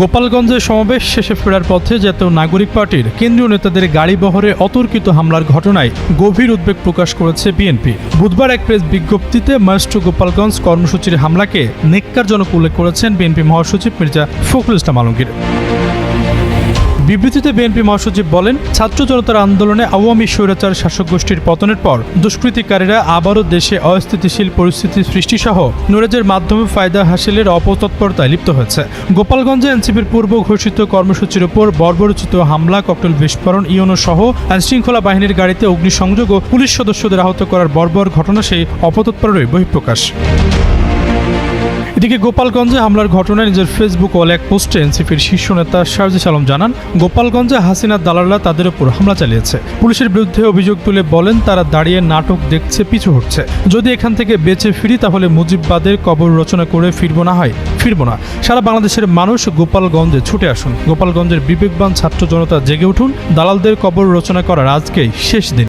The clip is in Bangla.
গোপালগঞ্জে সমাবেশ শেষে ফেরার পথে জাতীয় নাগরিক পার্টির কেন্দ্রীয় নেতাদের গাড়ি বহরে অতর্কিত হামলার ঘটনায় গভীর উদ্বেগ প্রকাশ করেছে বিএনপি। বুধবার এক প্রেস বিজ্ঞপ্তিতে মাস্ট গোপালগঞ্জ কর্মসূচির হামলাকে নেককারজনক উল্লেখ করেছেন বিএনপি মহাসচিব মির্জা ফখরুল ইসলাম আলমগীর। বিবৃতিতে বিএনপি মহাসচিব বলেন, ছাত্র জনতার আন্দোলনে আওয়ামী স্বৈরাচার শাসক গোষ্ঠীর পতনের পর দুষ্কৃতিকারীরা আবারও দেশে অস্থিতিশীল পরিস্থিতি সৃষ্টিসহ নুরেজের মাধ্যমে ফায়দা হাসিলের অপতৎপরতায় লিপ্ত হয়েছে। গোপালগঞ্জে এনসিপির পূর্ব ঘোষিত কর্মসূচির উপর বর্বরচিত হামলা, ককটেল বিস্ফোরণ, ইউনো সহ আইনশৃঙ্খলা বাহিনীর গাড়িতে অগ্নিসংযোগ ও পুলিশ সদস্যদের আহত করার বর্বর ঘটনা সেই অপতৎপরের বহিঃপ্রকাশ। এদিকে গোপালগঞ্জে হামলার ঘটনায় নিজের ফেসবুক ওয়ালে এক পোস্টে এনসিপির শীর্ষ নেতা শারজিস আলম জানান, গোপালগঞ্জে হাসিনা দালালরা তাদের উপর হামলা চালিয়েছে। পুলিশের বিরুদ্ধে অভিযোগ তুলে বলেন, তারা দাঁড়িয়ে নাটক দেখছে, পিছু হচ্ছে যদি এখান থেকে বেঁচে ফিরি, তাহলে মুজিববাদের কবর রচনা করে ফিরবো না হয়, ফিরবো না। সারা বাংলাদেশের মানুষ গোপালগঞ্জে ছুটে আসুন। গোপালগঞ্জের বিবেকবান ছাত্র জনতা জেগে উঠুন। দালালদের কবর রচনা করার আজকেই শেষ দিন।